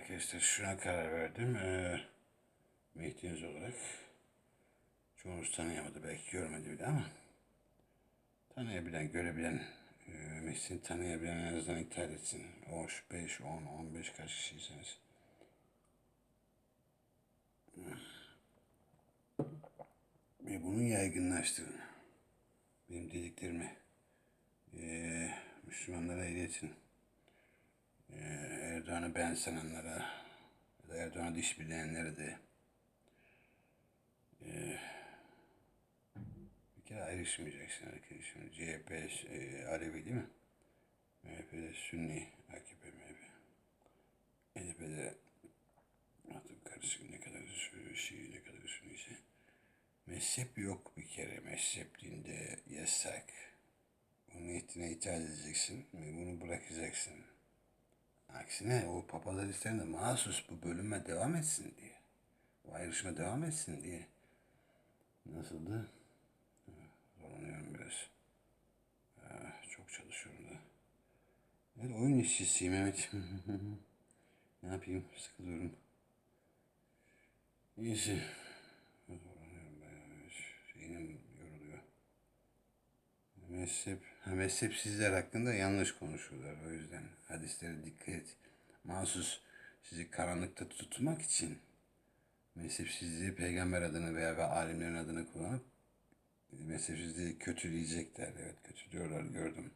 arkadaşlar şuna karar verdim. Ee, Mehdi'niz olarak. Çoğunuz tanıyamadı belki görmedi bile ama tanıyabilen, görebilen, e, Mehdi'ni tanıyabilen en azından iptal etsin. Hoş 5, 10, 15 kaç kişiyseniz. Ve bunu yaygınlaştırın. Benim dediklerimi e, Müslümanlara iletin. E, Erdoğan'ı ben sananlara ya da Erdoğan'a diş bileyenlere de e, bir kere ayrışmayacaksın arkadaşım. CHP e, Alevi değil mi? MHP'de Sünni, AKP, MHP. HDP'de artık karışık ne kadar Şii ne kadar Sünni ise mezhep yok bir kere. Mezhep dinde yasak. Bunun niyetine itaat edeceksin ve bunu bırakacaksın. Aksine o papazlar isterinde mahsus bu bölünme devam etsin diye. Bu ayrışma devam etsin diye. Nasıldı? Zorlanıyorum biraz. Ah, çok çalışıyorum da. Evet oyun işçisiyim evet. ne yapayım sıkılıyorum. İyisi. Zorlanıyorum bayağı. Yoruluyor. Mezhep, mezhepsizler hakkında yanlış konuşuyorlar. O yüzden hadislere dikkat et. Mahsus sizi karanlıkta tutmak için mezhepsizliği peygamber adını veya ve alimlerin adını kullanıp mezhepsizliği kötüleyecekler. Evet kötülüyorlar gördüm.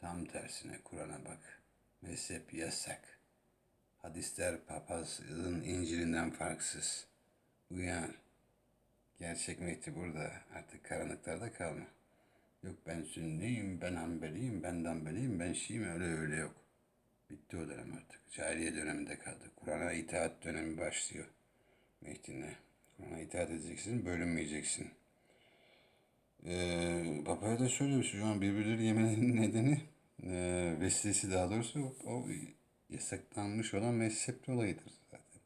Tam tersine Kur'an'a bak. Mezhep yasak. Hadisler papazın İncil'inden farksız. Uyan. Gerçek Mehdi burada. Artık karanlıklarda kalma. Yok ben Sünniyim, ben Hanbeliyim, ben Dambeliyim, ben Şiiyim öyle öyle yok. Bitti o dönem artık. Cahiliye döneminde kaldı. Kur'an'a itaat dönemi başlıyor. Mehdi'ne. Kur'an'a itaat edeceksin, bölünmeyeceksin. Ee, Papaya da söylemiş şu an birbirleri yemenin nedeni e, vesilesi daha doğrusu o yasaklanmış olan mezhep olayıdır zaten.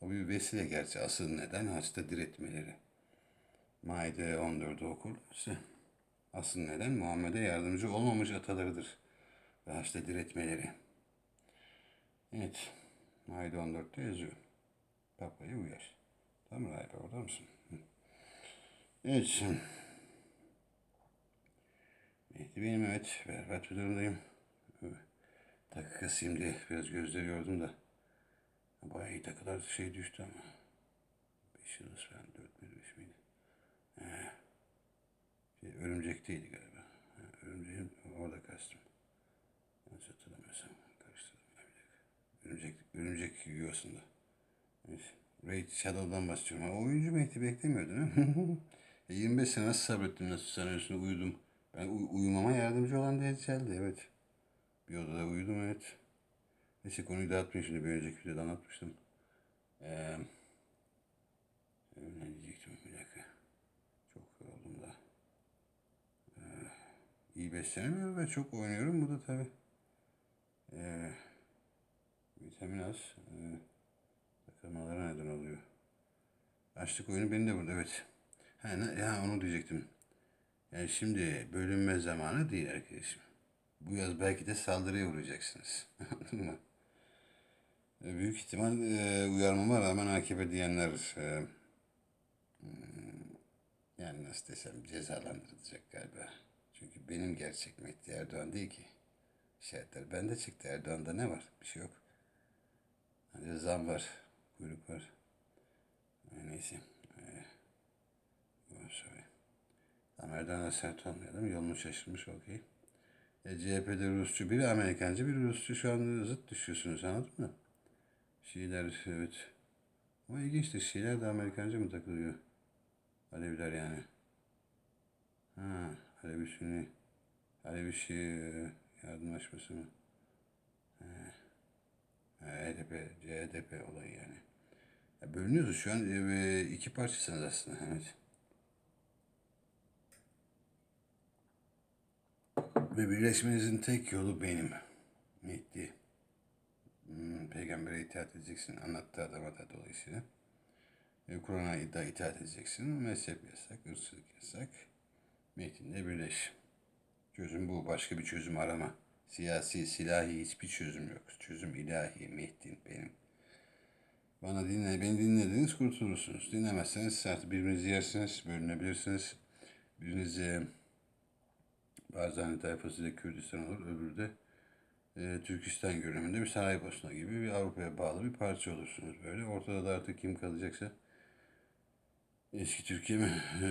O bir vesile gerçi asıl neden hasta diretmeleri. Maide 14'ü okurlarsa asıl neden Muhammed'e yardımcı olmamış atalarıdır ve hasta diretmeleri. Evet, Maide 14'te yazıyor. Papa'yı uyar. Tamam mı Rahip orada mısın? Evet şimdi. Mehdi benim evet. Berbat bir durumdayım. Takı diye biraz gözleri yordum da. Bayağı iyi takılar şey düştü ama. Beş yıldız falan. Dört müydü beş miydi? Örümcekteydi galiba. Ha, örümceğin orada kastım. Yanlış hatırlamıyorsam. Karıştırdım. Örümcek, örümcek yuvasında. Evet. Raid Shadow'dan bahsediyorum. Ha, oyuncu Mehdi beklemiyordun ha? e, 25 sene nasıl sabrettim, nasıl sanıyorsun uyudum. Ben uy- uyumama yardımcı olan Deccal'di evet. Bir odada uyudum evet. Neyse konuyu dağıtmayayım şimdi bir önceki videoda anlatmıştım. Ee, ne diyecektim bir dakika. Çok yoruldum da. Ee, iyi beslenemiyorum ve çok oynuyorum. Bu da tabi. Ee, vitamin az. Ee, takılmalara neden oluyor. Açlık oyunu beni de burada evet. Ha, ya onu diyecektim. Yani şimdi bölünme zamanı değil arkadaşım. Bu yaz belki de saldırıya uğrayacaksınız. Mı? E, Büyük ihtimal e, uyarmama rağmen AKP diyenler e, hmm, yani nasıl desem cezalandırılacak galiba. Çünkü benim gerçek Mehdi Erdoğan değil ki. İşaretler bende çıktı. Erdoğan'da ne var? Bir şey yok. Hani zam var. Kuyruk var. E, neyse. E, oh, sorry. Tam Erdoğan'a sert olmayalım. Yolunu şaşırmış okey. E, CHP'de Rusçu, biri Amerikancı, biri Rusçu. Şu an zıt düşüyorsunuz anladın mı? Şiiler evet. Ama ilginçtir. Şiiler de Amerikancı mı takılıyor? Aleviler yani. Ha, Alevi Sünni. Alevi Şii e, yardımlaşması mı? HDP, CHDP olayı yani. Ya bölünüyoruz şu an e, iki parçasınız aslında. Evet. Ve birleşmenizin tek yolu benim. Mehdi. Hmm, peygambere itaat edeceksin. Anlattığı adama da dolayısıyla. E, Kur'an'a da itaat edeceksin. Mezhep yasak, ırkçılık yasak. Mehdi'nle birleş. Çözüm bu. Başka bir çözüm arama. Siyasi, silahi hiçbir çözüm yok. Çözüm ilahi, Mehdi benim. Bana dinle, beni dinlediniz kurtulursunuz. Dinlemezseniz artık birbirinizi yersiniz, bölünebilirsiniz. Birinizi Barzani tayfası da Kürdistan olur, öbürü de e, Türkistan görünümünde bir Saraybosna gibi bir Avrupa'ya bağlı bir parça olursunuz böyle. Ortada da artık kim kalacaksa eski Türkiye mi e,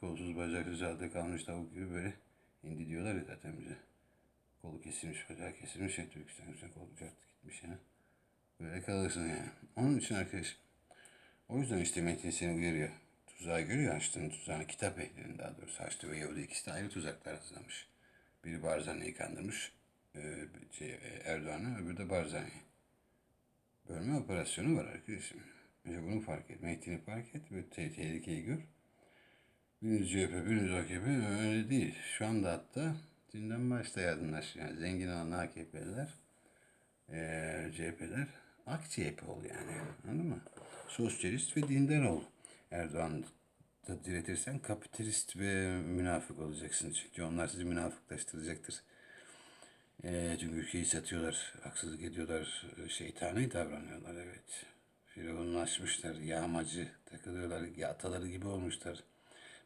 kolsuz bacaksız halde kalmış tavuk gibi böyle indi diyorlar ya zaten bize. Kolu kesilmiş, bacağı kesilmiş ya Türkistan üstüne kolu çarptı gitmiş yani. Böyle kalırsın yani. Onun için arkadaş o yüzden işte Metin seni uyarıyor. Tuzağı görüyor açtığın tuzağını. Kitap ehlinin daha doğrusu Haçlı ve Yahudi ikisi de ayrı tuzaklar hazırlamış. Biri Barzani'yi kandırmış. E, şey, e, Erdoğan'ı öbürü de Barzani'yi. Bölme operasyonu var arkadaşım. Önce bunu fark et. Metin'i fark et ve te- tehlikeyi gör. Biriniz CHP, biriniz AKP öyle değil. Şu anda hatta dünden başta yardımlaş. Yani zengin olan AKP'liler, eee CHP'ler AK CHP ol yani. Anladın mı? Sosyalist ve dindar ol. Erdoğan da diretirsen kapitalist ve münafık olacaksın. Çünkü onlar sizi münafıklaştıracaktır. Eee çünkü ülkeyi satıyorlar, haksızlık ediyorlar, şeytani davranıyorlar evet. Firavunlaşmışlar, yağmacı takılıyorlar, ataları gibi olmuşlar.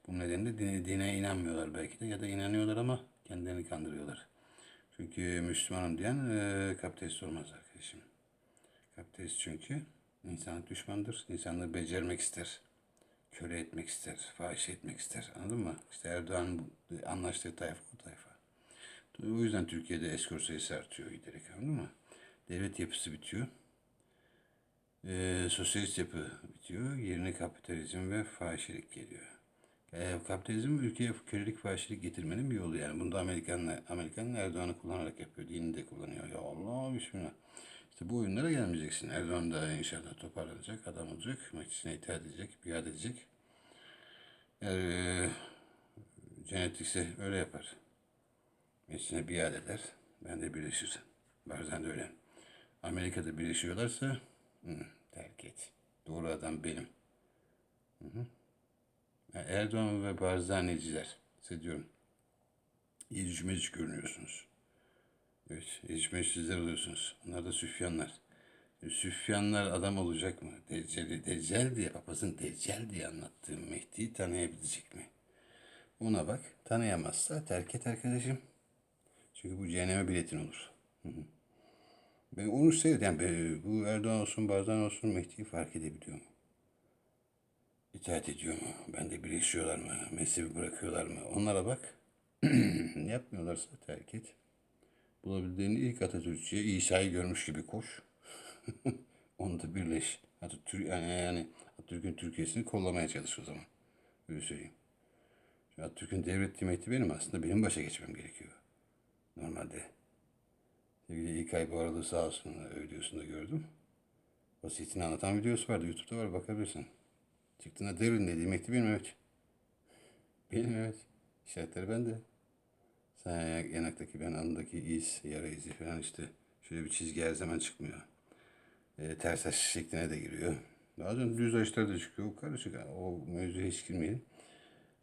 Bu nedenle dine, dine inanmıyorlar belki de ya da inanıyorlar ama kendilerini kandırıyorlar. Çünkü Müslümanım diyen e, kapitalist olmaz arkadaşım. Kapitalist çünkü insanlık düşmandır. İnsanlığı becermek ister. Köle etmek ister. Fahiş etmek ister. Anladın mı? İşte Erdoğan'ın bu- anlaştığı tayfa o tayfa. O yüzden Türkiye'de eskort sayısı artıyor giderek anladın mı? Devlet yapısı bitiyor. Ee, sosyalist yapı bitiyor. Yerine kapitalizm ve fahişelik geliyor. Ee, kapitalizm ülkeye kölelik fahişelik getirmenin bir yolu yani. Bunu da Amerikanlar, Amerikanlar Erdoğan'ı kullanarak yapıyor. Dini de kullanıyor. Ya Allah bismillah. İşte bu oyunlara gelmeyeceksin. Erdoğan da inşallah toparlanacak, adam olacak, makisine itaat edecek, biat edecek. Eğer e, cennetikse öyle yapar. Meclisine biat eder. Ben de birleşir. Bazen de öyle. Amerika'da birleşiyorlarsa hı, terk et. Doğru adam benim. Hı hı. Erdoğan ve Barzaneciler. Size diyorum. İyici mecic görünüyorsunuz. Evet. İyici mecicler oluyorsunuz. Onlar da süfyanlar. E, Süfyanlar adam olacak mı? Deccali, Deccal diye, papazın Deccal diye anlattığı Mehdi'yi tanıyabilecek mi? Ona bak. Tanıyamazsa terk et arkadaşım. Çünkü bu cehenneme biletin olur. Ben onu seyret. Yani bu Erdoğan olsun, Barzani olsun Mehdi'yi fark edebiliyor mu? İtaat ediyor mu? Ben de birleşiyorlar mı? Mezhebi bırakıyorlar mı? Onlara bak. Yapmıyorlarsa terk et. Bulabildiğini ilk Atatürkçü'ye İsa'yı görmüş gibi koş. Onu da birleş. Atatürk, yani, yani Atatürk'ün Türkiye'sini kollamaya çalış o zaman. Öyle söyleyeyim. Şimdi Atatürk'ün devlet kıymeti benim aslında. Benim başa geçmem gerekiyor. Normalde. Sevgili İlkay bu arada sağ olsun videosunda gördüm. Vasiyetini anlatan videosu vardı. Youtube'da var bakabilirsin. Çıktığında devrin dediği mektup benim evet. Benim evet. İşaretleri bende. Sen yan- yanaktaki ben alındaki iz, yara izi falan işte. Şöyle bir çizgi her zaman çıkmıyor. E, ters aç şekline de giriyor. Bazen düz açlar da çıkıyor. O karışık. O mevzuya hiç girmeyelim.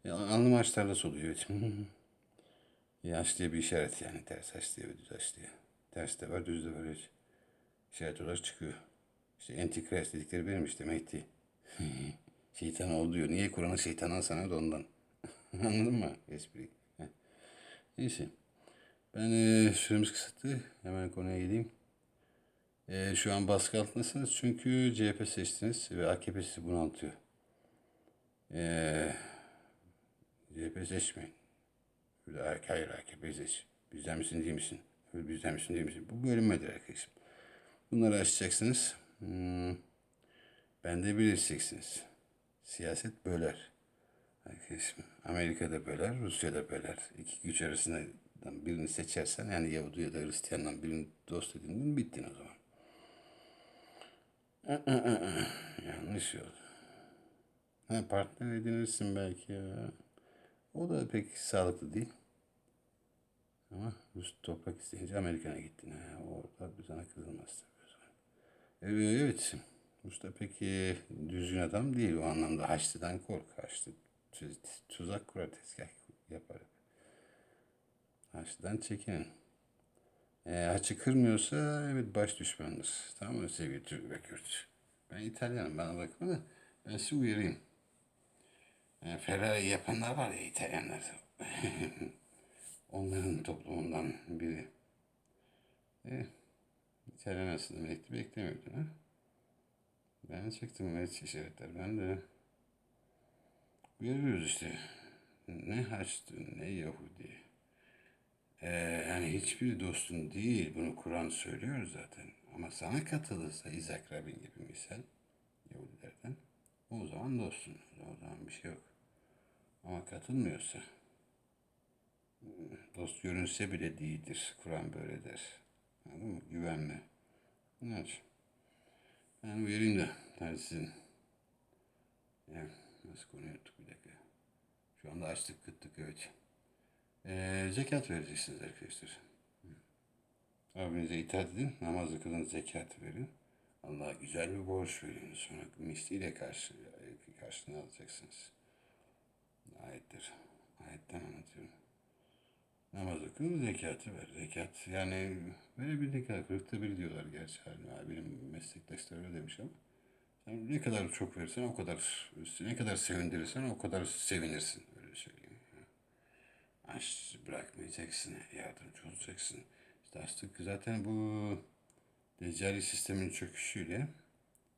E, alnım açlarla soluyor evet. Yaş diye bir işaret yani. Ters aç diye ve düz aç diye. Ters de var, düz de var. Evet. İşaret olarak çıkıyor. İşte Antikrist dedikleri benim işte Mehdi. Şeytan ol diyor. Niye Kur'an'ı şeytandan sanıyor da ondan. Anladın mı? Espri. Heh. Neyse. Ben e, süremiz kısıtlı. Hemen konuya geleyim. E, şu an baskı altındasınız çünkü CHP seçtiniz ve AKP sizi bunaltıyor. E, CHP seçmeyin. "Hayır, AKP seç. Bizden misin değil misin? Bizden misin değil misin? Bu bölünmedir arkadaşım. Bunları aşacaksınız. Hmm. Ben de birleşeceksiniz. Siyaset böler. Amerika'da böler, Rusya'da böler. İki güç arasından birini seçersen yani Yahudi ya da Hristiyandan birini dost edindin bittin o zaman. Yanlış yol. Ha, partner edinirsin belki ya. O da pek sağlıklı değil. Ama Rus toprak isteyince Amerika'ya gittin. Ha, orada sana kızılmaz tabii o zaman. Evet, evet. Usta pek e, düzgün adam değil o anlamda. Haçlı'dan kork. Haçlı tu- tuzak kurar, tezgah yapar. Haçlı'dan çekinin. E, haçı kırmıyorsa evet baş düşmandır. Tamam mı sevgili Türk ve Kürt? Ben İtalyanım bana bakma da ben sizi uyarayım. Yani Ferrari yapanlar var ya İtalyanlar. Onların toplumundan biri. E, İtalyan aslında Mehdi beklemiyordun ha? Ben çektim evet işaretler. Ben de uyarıyoruz işte. Ne Haçlı ne Yahudi. Ee, yani hiçbir dostun değil. Bunu Kur'an söylüyor zaten. Ama sana katılırsa İzak Rabin gibi misal Yahudilerden o zaman dostsun. O zaman bir şey yok. Ama katılmıyorsa dost görünse bile değildir. Kur'an böyle der. Anladın mı? Güvenme. İçin. Ben uyarayım da tersizin. Ya, nasıl konuyu unuttuk bir dakika. Şu anda açtık kıttık evet. Ee, zekat vereceksiniz arkadaşlar. Abinize itaat edin, namazı kılın, zekat verin. Allah'a güzel bir borç verin. Sonra misliyle karşı, karşılığını alacaksınız. Ayettir. Ayetten anlatıyorum. Namazı kıl, zekatı ver. Zekat yani verebildiğin kadar. Kırıkta bir diyorlar gerçi haline. Benim meslektaşlar öyle demiş ama. Sen ne kadar çok verirsen o kadar, ne kadar sevindirirsen o kadar sevinirsin. Öyle söyleyeyim. Aç bırakmayacaksın, yardımcı olacaksın. İşte açtık zaten bu Decali sistemin çöküşüyle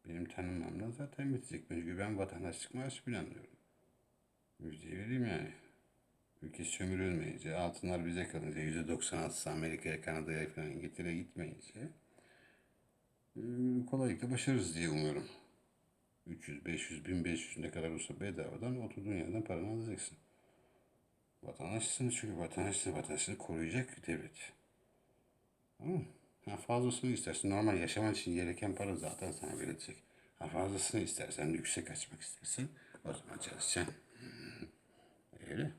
benim tanınmamla zaten bitecek. Çünkü ben vatandaşlık maaşı planlıyorum. Müjdeyi vereyim yani. Ülke sömürülmeyince, altınlar bize kalınca, yüzde 96'sı Amerika'ya, Kanada'ya falan İngiltere'ye gitmeyince e, kolaylıkla başarırız diye umuyorum. 300, 500, 1500 ne kadar olsa bedavadan oturduğun yerden paranı alacaksın. Vatandaşsın çünkü vatandaşsın, vatandaşını koruyacak devlet. Ha, fazlasını istersen normal yaşaman için gereken para zaten sana verilecek. Ha, fazlasını istersen, yüksek açmak istersen o zaman çalışacaksın. Öyle.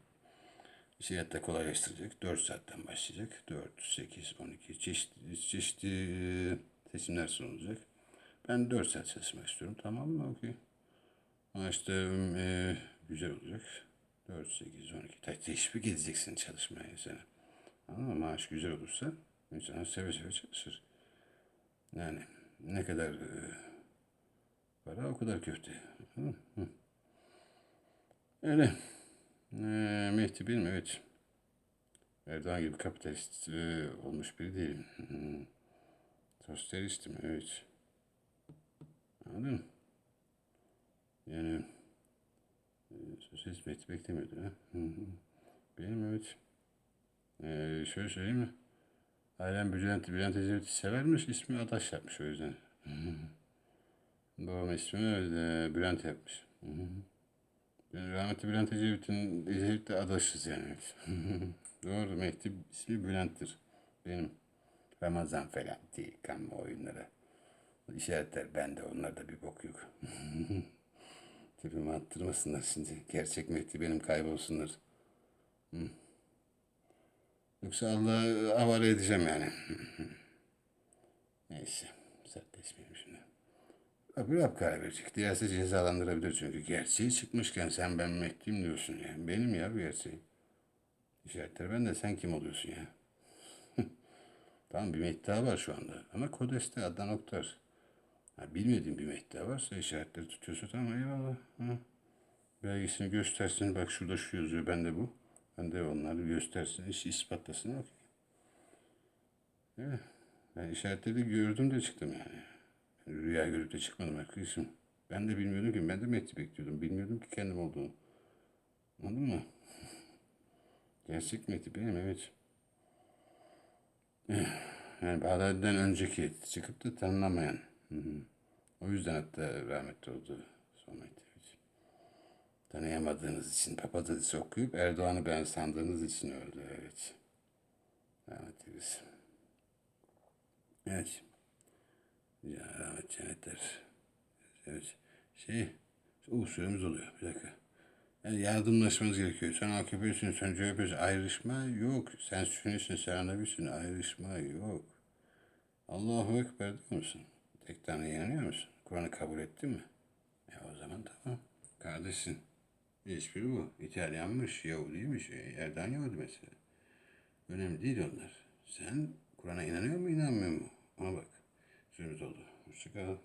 Hayatta kolaylaştıracak. 4 saatten başlayacak. 4, 8, 12 çeşitli, çeşitli seçimler sunulacak. Ben 4 saat çalışmak istiyorum. Tamam mı? Okey. Ama işte e, güzel olacak. 4, 8, 12. Ta- Teşvik edeceksin çalışmaya sana. Anladın mı? Maaş güzel olursa insan seve seve çalışır. Yani ne kadar e, para o kadar köfte. Mı? Hı. Öyle. Ee, Mehdi benim evet. Erdoğan gibi kapitalist e, olmuş biri değilim. Hmm. Sosyalistim evet. Anladın mı? Yani e, sosyalist Mehdi beklemiyordu ha. Benim evet. Ee, şöyle söyleyeyim mi? Ailem Bülent, Bülent Ecevit'i severmiş, ismi Adaş yapmış o yüzden. Babam ismini Bülent yapmış. Rahmetli Bülent Ecevit'in Ecevit'le adaşız yani. Doğru Mehdi ismi Bülent'tir. Benim Ramazan falan değil kanma oyunlara. İşaretler bende onlarda bir bok yok. Tipimi attırmasınlar şimdi. Gerçek Mehdi benim kaybolsunlar. Yoksa Allah'a havale edeceğim yani. Neyse. Sertleşmeyeyim şimdi. Karar verecek. Diğerse cezalandırabilir çünkü. Gerçeği çıkmışken sen ben Mehdi'yim diyorsun ya. Benim ya bu gerçeği. İşaretler ben de sen kim oluyorsun ya? tamam bir Mehdi var şu anda. Ama Kodes'te Adnan Oktar. Ha, bilmediğin bir Mehdi varsa işaretleri tutuyorsa tamam eyvallah. Ha. Belgesini göstersin. Bak şurada şu yazıyor. Ben de bu. Ben de onları göstersin. işi ispatlasın. Okey. Evet. Ben işaretleri gördüm de çıktım yani. Rüya görüp de çıkmadım arkadaşım. Ben de bilmiyordum ki. Ben de Mehdi bekliyordum. Bilmiyordum ki kendim olduğunu. Anladın mı? Gerçek Mehdi benim evet. Yani Bağdadi'den önceki çıkıp da tanınamayan. O yüzden hatta rahmetli oldu son evet. Tanıyamadığınız için papazadisi okuyup Erdoğan'ı ben sandığınız için öldü evet. Rahmetli biz. Evet. Ya cennetler. Evet. Şey, o süremiz oluyor. Bir dakika. Yani yardımlaşmanız gerekiyor. Sen AKP'sin, sen CHP'sin. Ayrışma yok. Sen Sünnisin, sen Alevisin. Ayrışma yok. Allahu Ekber diyor musun? Tek tane inanıyor musun? Kur'an'ı kabul ettin mi? E o zaman tamam. Kardeşsin. Hiçbiri bu. İtalyanmış, Yahudiymiş. E, Erdoğan Yahudi mesela. Önemli değil onlar. Sen Kur'an'a inanıyor mu, inanmıyor mu? Ona bak. Süremiz oldu. Hoşçakal.